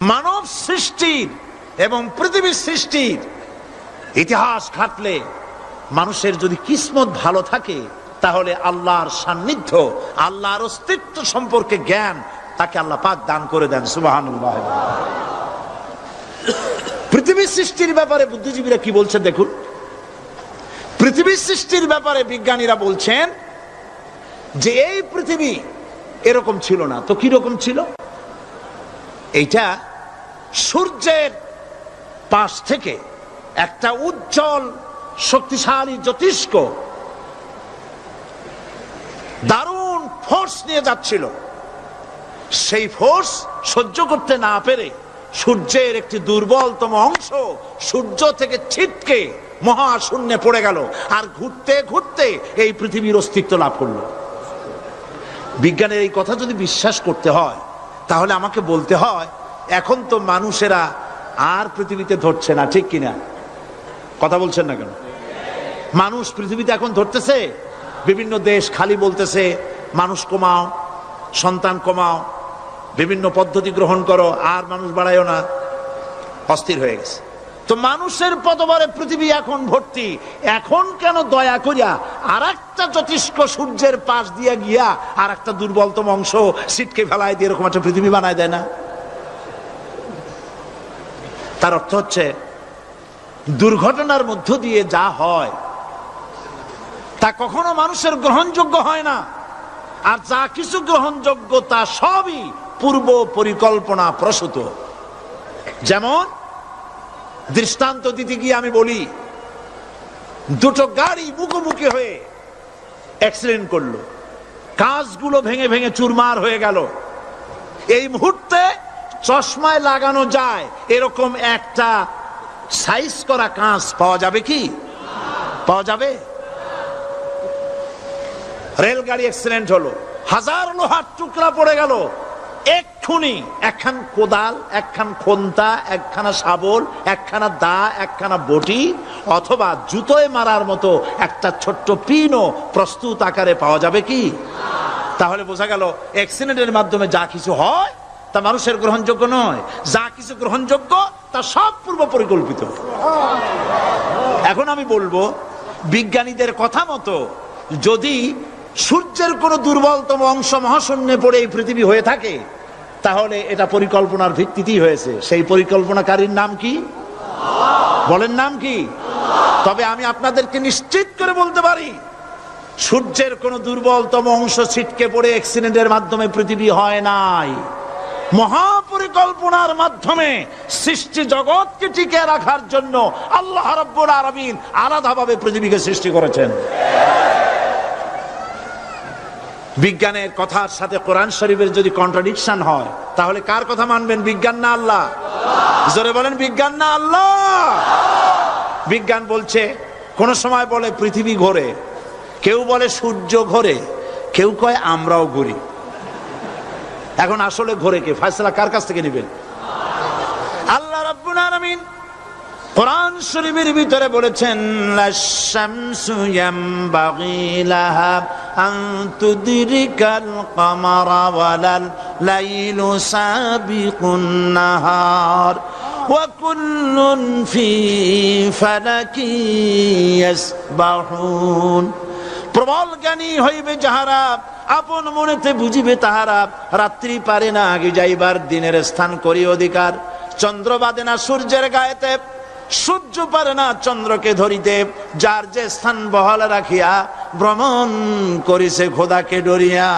মানব সৃষ্টির এবং পৃথিবীর সৃষ্টির ইতিহাস ঘাটলে মানুষের যদি কিসমত ভালো থাকে, তাহলে আল্লাহর সান্নিধ্য, আল্লাহর অস্তিত্ব সম্পর্কে জ্ঞান তাকে আল্লাহ পাক দান করে দেন সুবাহান পৃথিবীর সৃষ্টির ব্যাপারে বুদ্ধিজীবীরা কি বলছেন দেখুন? পৃথিবীর সৃষ্টির ব্যাপারে বিজ্ঞানীরা বলছেন যে এই পৃথিবী এরকম ছিল না। তো কি রকম ছিল? এইটা সূর্যের পাশ থেকে একটা উজ্জ্বল, শক্তিশালী জ্যোতিষ্ক দারুণ ফোর্স নিয়ে যাচ্ছিল। সেই ফোর্স সহ্য করতে না পেরে সূর্যের একটি দুর্বলতম অংশ সূর্য থেকে ছিটকে মহাশূন্যে পড়ে গেল আর ঘুরতে ঘুরতে এই পৃথিবীর অস্তিত্ব লাভ করল। বিজ্ঞানের এই কথা যদি বিশ্বাস করতে হয়, তাহলে আমাকে বলতে হয় এখন তো মানুষেরা আর পৃথিবীতে ধরছে না, ঠিক কিনা? কথা বলছেন না কেন? মানুষ পৃথিবীতে এখন ধরতেছে? বিভিন্ন দেশ খালি বলতেছে, মানুষ কমাও, সন্তান কমাও, বিভিন্ন পদ্ধতি গ্রহণ করো, আর মানুষ বাড়ায়ও না। অস্থির হয়ে গেছে। তো মানুষের পদবারে পৃথিবী এখন ভর্তি। এখন কেন দয়া করিয়া আর একটা যথেষ্ট সূর্যের পাশ দিয়া গিয়া আর একটা দুর্বলতম অংশ সিটকে ফেলায় দিয়ে এরকম একটা পৃথিবী বানায় দেয় না? তার অর্থ হচ্ছে, দুর্ঘটনার মধ্য দিয়ে যা হয়, তা কখনো মানুষের গ্রহণযোগ্য হয় না। আর যা কিছু গ্রহণযোগ্য, তা সবই পূর্ব পরিকল্পনা প্রসূত। যেমন, দৃষ্টান্ত দিতে গিয়ে আমি বলি, দুটো গাড়ি মুখোমুখি হয়ে অ্যাক্সিডেন্ট করল। কাজগুলো ভেঙে ভেঙে চুরমার হয়ে গেল। এই মুহূর্তে চশমায় লাগানো যায়, এরকম একটা সাইজ করা কাঁচ পাওয়া যাবে কি? পাওয়া যাবে? রেলগাড়ি অ্যাক্সিডেন্ট হলো, হাজার লোহার টুকরা পড়ে গেল। এক্ষুনি একখান কোদাল, একখান খন্তা, একখানা শাবল, একখানা দা, একখানা বটি, অথবা জুতোয় মারার মতো একটা ছোট্ট পিনও প্রস্তুত আকারে পাওয়া যাবে কি? তাহলে বোঝা গেল অ্যাক্সিডেন্টের মাধ্যমে যা কিছু হয় তা মানুষের গ্রহণযোগ্য নয়। যা কিছু গ্রহণযোগ্য, তা সব পূর্ব পরিকল্পিত। এখন আমি বলব, বিজ্ঞানীদের কথা মতো, যদি সূর্যের কোনো দুর্বলতম অংশ মহাশূন্যে পড়ে এই পৃথিবী হয়ে থাকে, তাহলে এটা পরিকল্পনার ভিত্তিতেই হয়েছে। সেই পরিকল্পনাকারীর নাম কি? বলেন নাম কি? তবে আমি আপনাদেরকে নিশ্চিত করে বলতে পারি, সূর্যের কোনো দুর্বলতম অংশ ছিটকে পড়ে অ্যাক্সিডেন্টের মাধ্যমে পৃথিবী হয় নাই। মহাপরিকল্পনার মাধ্যমে সৃষ্টি জগৎকে টিকে রাখার জন্য আল্লাহ রব্বুল আরামিন আলাদাভাবে পৃথিবীকে সৃষ্টি করেছেন। বিজ্ঞানের কথার সাথে কোরআন শরীফের যদি কন্ট্রাডিকশন হয়, তাহলে কার কথা মানবেন? বিজ্ঞান না আল্লাহ? জোরে বলেন, বিজ্ঞান না আল্লাহ? বিজ্ঞান বলছে, কোন সময় বলে পৃথিবী ঘোরে, কেউ বলে সূর্য ঘোরে, কেউ কয় আমরাও ঘুরি। এখন আসলে ঘোরে কে? ফয়সলা কার কাছ থেকে নেবেন? আল্লাহ রাব্বুল আলামিন কোরআন শরীফের ভিতরে বলেছেন লাশামসু ইয়ামবাগি লাহা আন তুদরিকাল কামারা ওয়ালাল লাইলু সাবিকুন নাহার কুল্লুন ফি ফালাকি ইয়াসবাহুন। প্রবল জ্ঞানী হইবে যাহারা, আপন মনেতে বুঝিবে তাহারা, রাত্রি পারে না আগে যাইবার দিনের স্থান করি অধিকার। চন্দ্র বাদে না সূর্যের গায়েতে, সূর্য পারে না চন্দ্রকে ধরিতে, যার যে স্থান বহাল রাখিয়া, ভ্রমণ করিছে খোদাকে ডরিয়া।